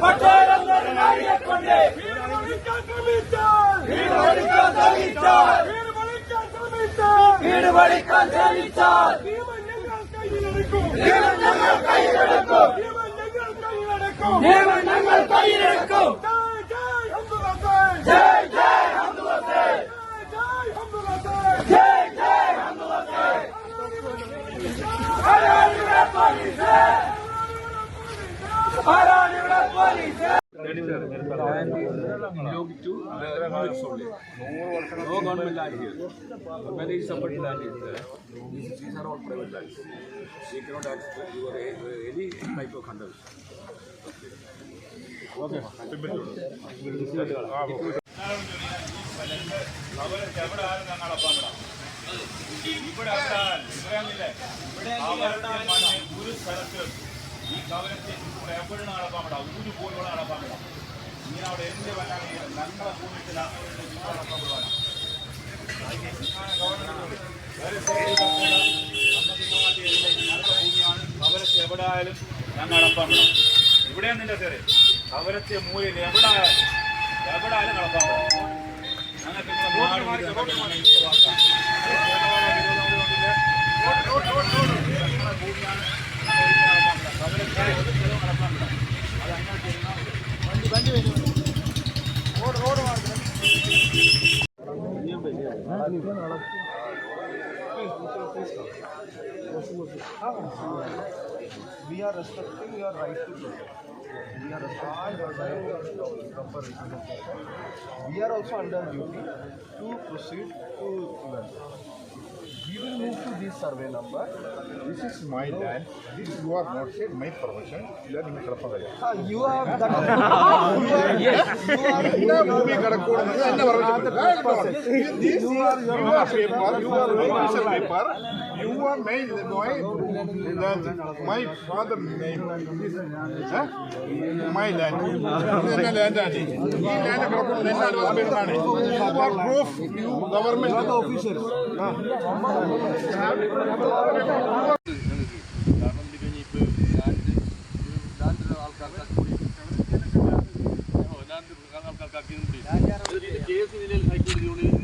Hare Hare Krishna! ഞങ്ങൾ ഞങ്ങൾ land here. Many separate land is there. These these are all private lands. We cannot access your uh, any type of handle. അവർക്ക് എവിടെ ആരും ഞങ്ങളപ്പം ഇവിടെ അവിടെ അവരുടെ ഒരു സ്ഥലത്ത് ഈ കവലത്തെ ഇവിടെ എവിടെ നടപ്പാൻ വിടാം ഒരു പോലും നടപ്പാൻ വിടാം ഇങ്ങനെ അവിടെ എന്ത് വന്നാലും ഞങ്ങളെ ഭൂമിക്ക് നടപ്പാൻ വിടാം കവലത്ത് എവിടെ ആയാലും ഞങ്ങൾ നടപ്പാൻ വിടാം ഇവിടെ നിന്റെ സാറേ കവലത്തെ മൂലയിൽ എവിടെ ആയാലും എവിടെ ആയാലും നടപ്പാൻ വിടാം ഞങ്ങൾക്ക് നിങ്ങളെ നാട് we are respecting your right to. We are respecting your right to proper representation. We are also under duty to proceed to We will move to this survey number. This is my land. This you are not said my permission. ഇല്ല നിങ്ങൾ കിടപ്പാൻ കഴിയും Ah, you are that. you are, yes. You are. എല്ലാ ഭൂമി കിടക്കൂടുന്നത് എന്നെ permission. This is your paper. You are official paper. You are made my that my father name. Huh? My land. ഇത് എന്റെ land ആണ്. ഈ land കിടക്കുന്നത് എന്റെ പേരിലാണ്. You ആൾക്കാർക്ക് ആൾക്കാർക്കാക്കി കേസ് നിലയിൽ ഹൈക്കോടതി ജോലി